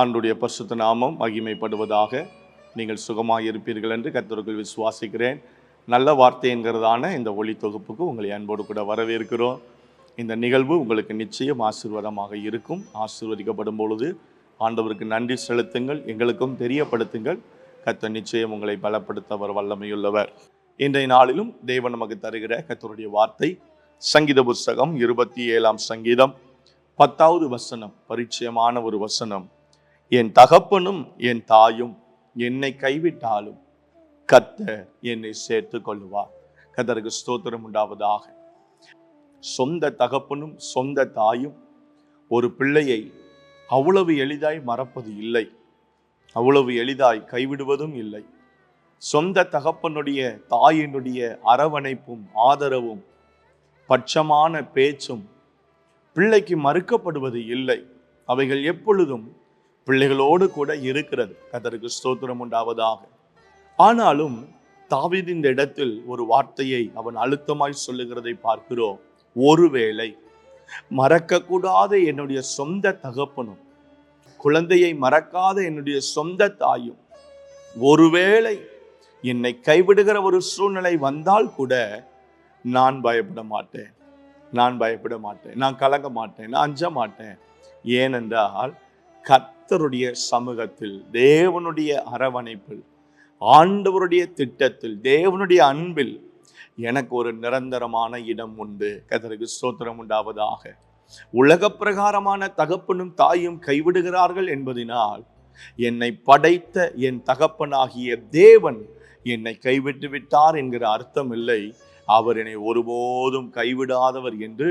ஆண்டுடைய பரிசுத்த நாமம் மகிமைப்படுவதாக நீங்கள் சுகமாக இருப்பீர்கள் என்று கத்தருக்குள் விசுவாசிக்கிறேன். நல்ல வார்த்தை என்கிறதான இந்த ஒளி தொகுப்புக்கு உங்களை அன்போடு கூட வரவேற்கிறோம். இந்த நிகழ்வு உங்களுக்கு நிச்சயம் ஆசீர்வாதமாக இருக்கும். ஆசீர்வதிக்கப்படும் பொழுது ஆண்டவருக்கு நன்றி செலுத்துங்கள் எங்களுக்கும் தெரியப்படுத்துங்கள். கத்த நிச்சயம் உங்களை பலப்படுத்தவர் வல்லமையுள்ளவர். இன்றைய நாளிலும் தேவன் நமக்கு தருகிற கர்த்தருடைய வார்த்தை சங்கீத புஸ்தகம் இருபத்தி ஏழாம் சங்கீதம் பத்தாவது வசனம் பரிச்சயமான ஒரு வசனம். என் தகப்பனும் என் தாயும் என்னை கைவிட்டாலும் கத்த என்னை சேர்த்து கொள்ளுவார். கர்த்தருக்கு ஸ்தோத்திரம் உண்டாவதாக. சொந்த தகப்பனும் சொந்த தாயும் ஒரு பிள்ளையை அவ்வளவு எளிதாய் மறப்பது இல்லை. அவ்வளவு எளிதாய் கைவிடுவதும் இல்லை. சொந்த தகப்பனுடைய தாயினுடைய அரவணைப்பும் ஆதரவும் பட்சமான பேச்சும் பிள்ளைக்கு மறுக்கப்படுவது இல்லை. அவைகள் எப்பொழுதும் பிள்ளைகளோடு கூட இருக்கிறது. கதருக்கு ஸ்தோத்திரம் உண்டாவதாக. ஆனாலும் தாவீது இந்த இடத்தில் ஒரு வார்த்தையை அவன் அழுத்தமாய் சொல்லுகிறதை பார்க்கிறோம். ஒருவேளை மறக்கக்கூடாத என்னுடைய சொந்த தகப்பனும் குழந்தையை மறக்காத என்னுடைய சொந்த தாயும் ஒருவேளை என்னை கைவிடுகிற ஒரு சூழ்நிலை வந்தால் கூட நான் பயப்பட மாட்டேன். நான் பயப்பட மாட்டேன். நான் கலங்க மாட்டேன். நான் அஞ்ச மாட்டேன். ஏனென்றால் கத் கர்த்தருடைய சமூகத்தில் தேவனுடைய அரவணைப்பில் ஆண்டவருடைய திட்டத்தில் தேவனுடைய அன்பில் எனக்கு ஒரு நிரந்தரமான இடம் உண்டு. கதருக்கு சோத்திரம் உண்டாவதாக. உலக பிரகாரமான தகப்பனும் தாயும் கைவிடுகிறார்கள் என்பதினால் என்னை படைத்த என் தகப்பனாகிய தேவன் என்னை கைவிட்டு விட்டார் என்கிற அர்த்தம் இல்லை அவர் என்னை ஒருபோதும் கைவிடாதவர் என்று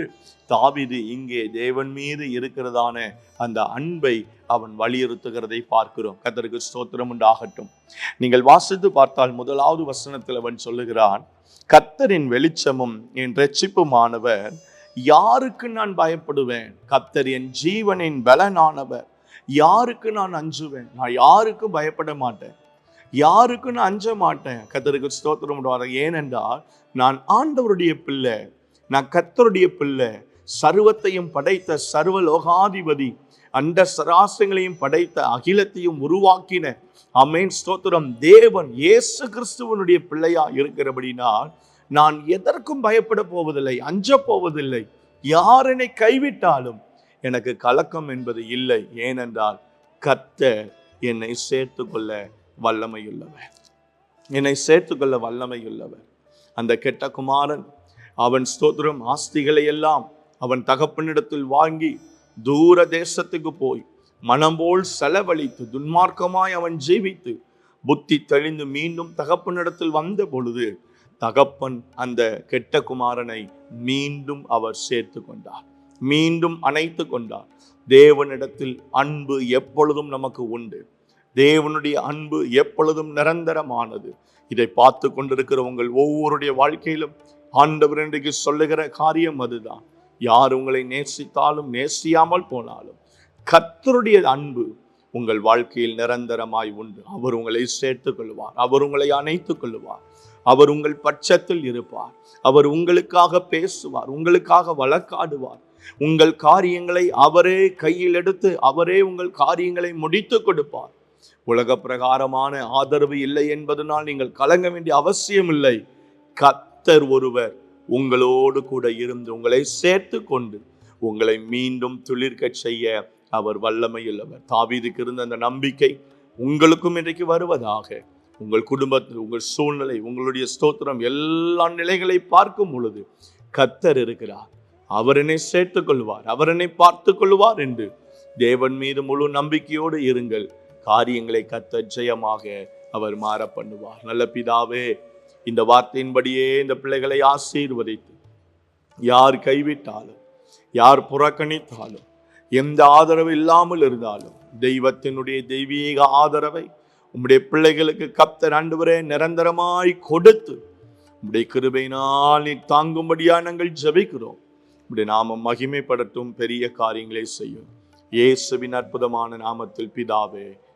தாவிது இங்கே தேவன் மீது இருக்கிறதான அந்த அன்பை அவன் வலியுறுத்துகிறதை பார்க்கிறோம். கத்தருக்கு ஸ்தோத்திரம் உண்டாகட்டும். நீங்கள் வாசித்து பார்த்தால் முதலாவது வசனத்தில் அவன் சொல்லுகிறான் கத்தரின் வெளிச்சமும் என் ரட்சிப்புமானவர் யாருக்கு நான் பயப்படுவேன்? கத்தர் என் ஜீவனின் பலனானவர். யாருக்கு நான் அஞ்சுவேன்? நான் யாருக்கும் பயப்பட மாட்டேன். யாருக்கு நான் அஞ்ச மாட்டேன். கத்தருக்கு ஸ்தோத்திரம் வர ஏனென்றால் நான் ஆண்டவருடைய பிள்ளை நான் கத்தருடைய பிள்ளை சர்வத்தையும் படைத்த சர்வ லோகாதிபதி அந்த சராசங்களையும் படைத்த அகிலத்தையும் உருவாக்கின. அமேன் ஸ்தோத்திரம். தேவன் இயேசு கிறிஸ்துவனுடைய பிள்ளையா இருக்கிறபடினால் நான் எதற்கும் பயப்பட போவதில்லை அஞ்ச போவதில்லை. யார் என்னை கைவிட்டாலும் எனக்கு கலக்கம் என்பது இல்லை. ஏனென்றால் கத்த என்னை சேர்த்து கொள்ள வல்லமையுள்ளவர். என்னை சேர்த்துக்கொள்ள வல்லமையுள்ளவர். அந்த கெட்ட குமாரன் அவன் ஸ்தோத்திரம் ஆஸ்திகளை எல்லாம் அவன் தகப்பனிடத்தில் வாங்கி தூர தேசத்துக்கு போய் மனம் போல் செலவழித்து துன்மார்க்கமாய் அவன் ஜீவித்து புத்தி தெளிந்து மீண்டும் தகப்பனிடத்தில் வந்த பொழுது தகப்பன் அந்த கெட்ட குமாரனை மீண்டும் அவர் சேர்த்து கொண்டார் மீண்டும் அணைத்து கொண்டார் தேவனிடத்தில் அன்பு எப்பொழுதும் நமக்கு உண்டு. தேவனுடைய அன்பு எப்பொழுதும் நிரந்தரமானது. இதை பார்த்து கொண்டிருக்கிற உங்கள் ஒவ்வொருடைய வாழ்க்கையிலும் ஆண்டவர் இன்றைக்கு சொல்லுகிற காரியம் அதுதான். யார் உங்களை நேசித்தாலும் நேசியாமல் போனாலும் கர்த்தருடைய அன்பு உங்கள் வாழ்க்கையில் நிரந்தரமாய் உண்டு. அவர் உங்களை சேர்த்துக் கொள்வார் அவர் உங்களை அணைத்துக் கொள்வார். அவர் உங்கள் பட்சத்தில் இருப்பார். அவர் உங்களுக்காக பேசுவார். உங்களுக்காக வழக்காடுவார். உங்கள் காரியங்களை அவரே கையில் எடுத்து அவரே உங்கள் காரியங்களை முடித்து கொடுப்பார். உலக பிரகாரமான ஆதரவு இல்லை என்பதனால் நீங்கள் கலங்க வேண்டிய அவசியம் இல்லை. கத்தர் ஒருவர் உங்களோடு கூட இருந்து உங்களை சேர்த்து கொண்டு உங்களை மீண்டும் துளிர்க்கச் செய்ய அவர் வல்லமையுள்ளவர். தாவீதுக்கு இருந்த அந்த நம்பிக்கை உங்களுக்கும் இன்றைக்கு வருவதாக உங்கள் குடும்பத்தில் உங்கள் சூழ்நிலை உங்களுடைய ஸ்தோத்திரம் எல்லா நிலைகளை பார்க்கும் பொழுது கத்தர் இருக்கிறார். அவரனை சேர்த்துக்கொள்வார் சேர்த்துக் கொள்வார் பார்த்து கொள்வார் என்று தேவன் மீது முழு நம்பிக்கையோடு இருங்கள். காரியங்களை கத்த ஜெயமாக அவர் மாற பண்ணுவார் நல்ல பிதாவே இந்த வார்த்தையின்படியே இந்த பிள்ளைகளை ஆசீர்வதித்து யார் கைவிட்டாலும் யார் புறக்கணித்தாலும் எந்த ஆதரவு இல்லாமல் இருந்தாலும் தெய்வத்தினுடைய தெய்வீக ஆதரவை உம்முடைய பிள்ளைகளுக்கு கப்தர் ஆண்டவரே நிரந்தரமாய் கொடுத்து உம்முடைய கிருபையினால் நீ தாங்கும்படியா நாங்கள் ஜபிக்கிறோம். உம்முடைய நாமம் மகிமைப்படுத்தும் பெரிய காரியங்களை செய்யும். இயேசுவின் அற்புதமான நாமத்தில் பிதாவே